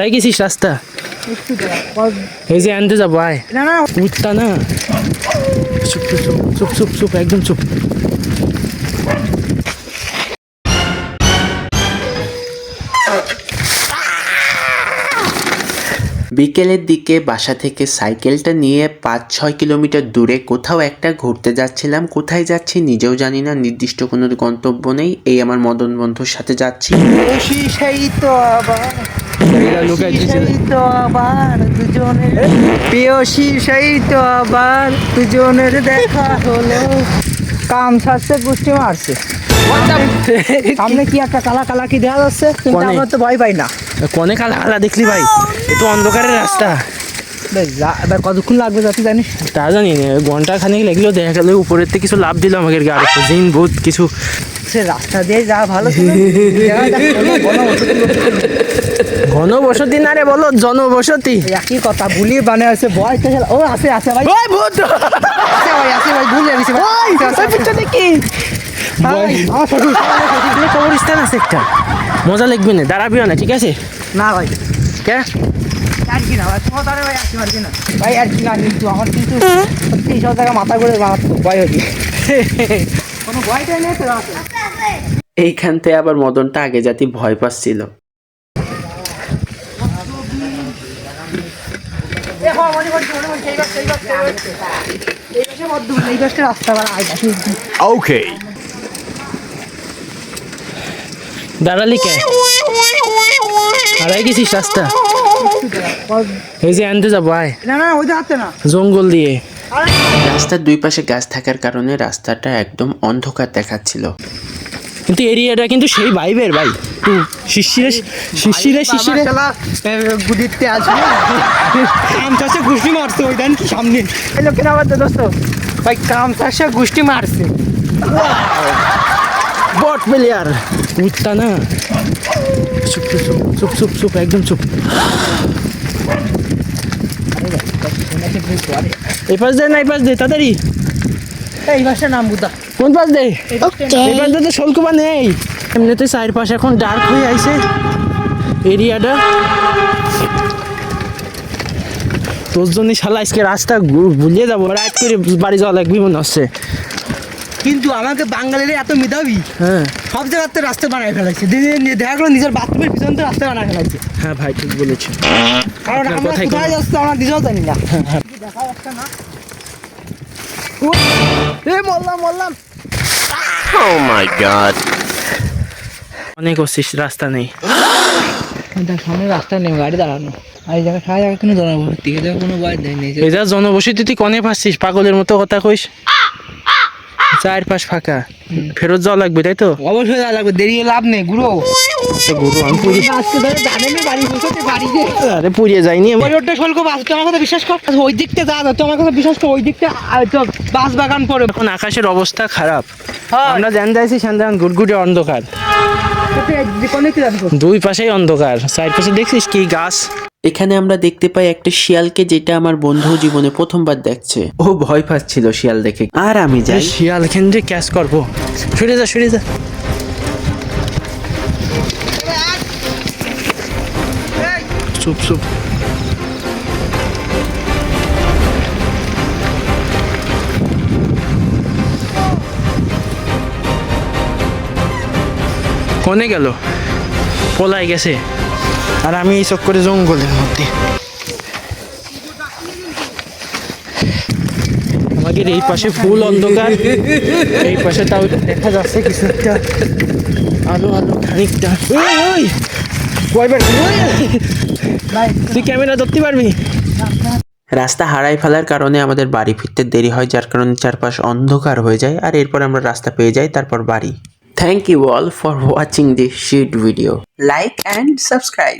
হারাই গেছিস রাস্তা? এই যে আনতে যাব আয়। না না উঠতা না। চুপ চুপ চুপ চুপ চুপ চুপ একদম চুপ। বিকেলের দিকে বাসা থেকে সাইকেলটা নিয়ে পাঁচ ছয় কিলোমিটার দূরে কোথাও একটা ঘুরতে যাচ্ছিলাম। কোথায় যাচ্ছি নিজেও জানি না নির্দিষ্ট কোনো গন্তব্য নেই। এই আমার মদন বন্ধুর সাথে যাচ্ছি। সেই তো আবার। প্রিয়সী সেই তো আবার দুজনের দেখা হলো। কাম ছাড়ছে গোষ্ঠী মারছে। সামনে কি একটা কালা কালা কি দেখা যাচ্ছে কিন্তু কোনে? আমরা তো ভয় পাই না। কনে কালা কালা দেখলি ভাই? এ তো অন্ধকারের রাস্তা। এবার কতক্ষণ লাগবে যাতে জানিস? তা জানি না ঘণ্টা খানিক লাগল দেখা গেল উপরের থেকে কিছু লাভ দিল আমাকে গাড়ি দিন বহুত কিছু। সে রাস্তা দিয়ে যা ভালো ছিল জায়গাটা কোনো গণবসতি বসতি ঘন বসতি না রে বলো জনবসতি। একই কথা ভুলি বানে আছে ভয় তো ও আছে আছে ভাই। ওই ভূত! আছে ভাই আছে ভাই ভুলে গেছি ভাই। আছে, আছে। পিছনে শ্বশুর। কবরস্থান আছে একটা। মজা লাগবে না দাঁড়াবিও না ঠিক আছে? না ভাই। কে? আর কি না ভাই তোমার ভাই আর কি না। ভাই আর কি না কিন্তু আমার মাথা করে ভয় হচ্ছে। কোনো ভয়টাই নেই তো এইখান থেকে আবার মদনটা আগে জাতি ভয় পাচ্ছিল দেখো মনে করছি মনে করছি এইবার এইবার এই পাশে মধ্যম এই পাশে রাস্তা বাড়া আই পাশে দাঁড়ালি কে? হারাই গেছিস রাস্তা? এই যে আনতে যাব আয়। না না ওই হাতে না। জঙ্গল দিয়ে। রাস্তার দুই পাশে গাছ থাকার কারণে রাস্তাটা একদম অন্ধকার দেখাচ্ছিল। কিন্তু এরিয়াটা কিন্তু সেই ভাইবের ভাই। শিশিরে শিশিরে শিশিরে। গুদিতে কাম চাষে গুষ্টি মারছে ওই দেন কি সামনে। এই লোকের আবার তো দোস্ত ভাই কাম চাষে গুষ্টি মারছে। Bot player. উঠতা না। চুপ চুপ চুপ চুপ চুপ একদম চুপ। এই পাশ দে না এই পাশ দে তাড়াতাড়ি। এই ভাষা নাম বুদা। কোন পাশ দে এই পাশ তো শোলকুবা নেই এমনিতে চারপাশ এখন ডার্ক হয়ে আইছে। এরিয়াটা। তোর জন্য শালা আজকে রাস্তা ঘু- ভুলিয়ে যাব রাত করে বাড়ি যাওয়া লাগবে মনে হচ্ছে। কিন্তু আমাকে বাঙালিরা এত মেধাবী? হ্যাঁ। সব জায়গাতে রাস্তা বানায় ফেলাইছে দিনে দেখা গেলো নিজের বাথরুমের পিছন তো রাস্তা বানায় ফেলাইছে। হ্যাঁ ভাই ঠিক বলেছ কারণ আমরা কোথায় যাচ্ছি আমরা নিজেও জানি না। দেখা যাচ্ছে না। এ মরলাম মরলাম। অনেক করছিস রাস্তা নেই। সামনে রাস্তা নেই গাড়ি দাঁড়ানো। আর এই জায়গায় সারা জায়গা কোনো দেখো কোনো বাড়ি দেয় নেই এই যা জনবসতি তুই কনে পাচ্ছিস? পাগলের মতো কথা কইস। চারপাশ ফাঁকা। ফেরত যাওয়া লাগবে তাই তো? অবশ্যই যাওয়া লাগবে দেরি লাভ নেই গুরু। তো গুরু আমি পুরি আজকে ধরে জানেনি বাড়ি বসে বাড়ি যে আরে পুড়িয়ে যাইনি আমি। ওই শুল্ক বাস আমার কথা বিশ্বাস কর। আচ্ছা, ওই দিকটা যা যা, আমার কথা বিশ্বাস কর ওই দিকটা বাস বাগান পড়ে এখন আকাশের অবস্থা খারাপ। হ্যাঁ। আমরা জান যাইছি সান্দান গুড়গুড়ে অন্ধকার। দুই পাশেই অন্ধকার। চারপাশে দেখছিস কি গাছ? এখানে আমরা দেখতে পাই একটা শিয়ালকে যেটা আমার বন্ধু জীবনে প্রথমবার দেখছে। ও ভয় পাচ্ছিল শিয়াল দেখে। আর আমি যাই। শিয়াল কেন্দ্রে ক্যাচ করব। সরে যা সরে যা। চুপ চুপ। কোনে গেল? পলাই গেছে। আর আমি এই চক্করে জঙ্গলের মধ্যে। আমাদের এই পাশে ফুল অন্ধকার। এই পাশে তাও দেখা যাচ্ছে কিছু একটা। আলো আলো খানিকটা। কয়বার! তুই ক্যামেরা ধরতে পারবি? রাস্তা হারাই ফেলার কারণে আমাদের বাড়ি ফিরতে দেরি হয়, যার কারণে চারপাশ অন্ধকার হয়ে যায়। আর এরপর আমরা রাস্তা পেয়ে যাই, তারপর বাড়ি। Thank you all for watching this sheet video like and subscribe